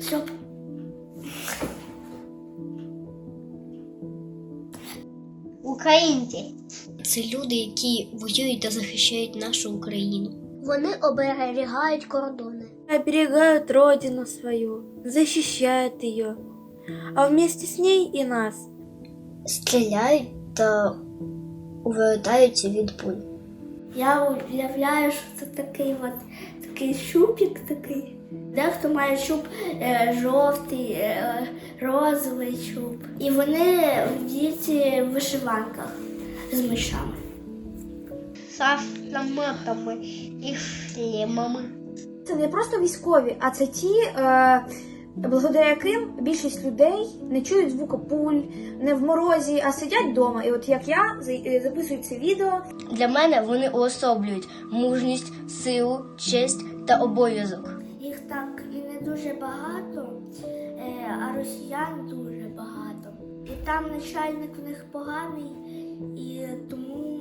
Стоп. Українці. Це люди, які воюють та захищають нашу Україну. Вони оберігають кордони. оберегают родину свою, защищают ее, а вместе с ней и нас. Стріляють та увертаються від пуль. Я уявляю, що це такий от такий щупик такий. Дехто має щуп е, жовтий, е, розовий щуп. І вони вдіті в вишиванках з мишами. З автоматами і шлемами. Це не просто військові, а це ті, е, благодаря яким більшість людей не чують звуку пуль, не в морозі, а сидять вдома. І от як я е, записую це відео, Для мене вони уособлюють мужність, силу, честь та обов'язок. Їх так і не дуже багато, е, а росіян дуже багато. І там начальник в них поганий, і тому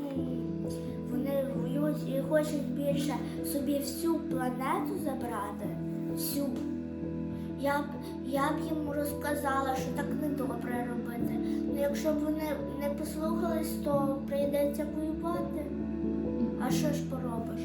вони воюють і хочуть більше собі всю планету забрати. Всю. Я б, я б їм розказала, що так не добре робити. Ну якщо б вони не послухались, то прийдеться воювати. А що ж поробиш?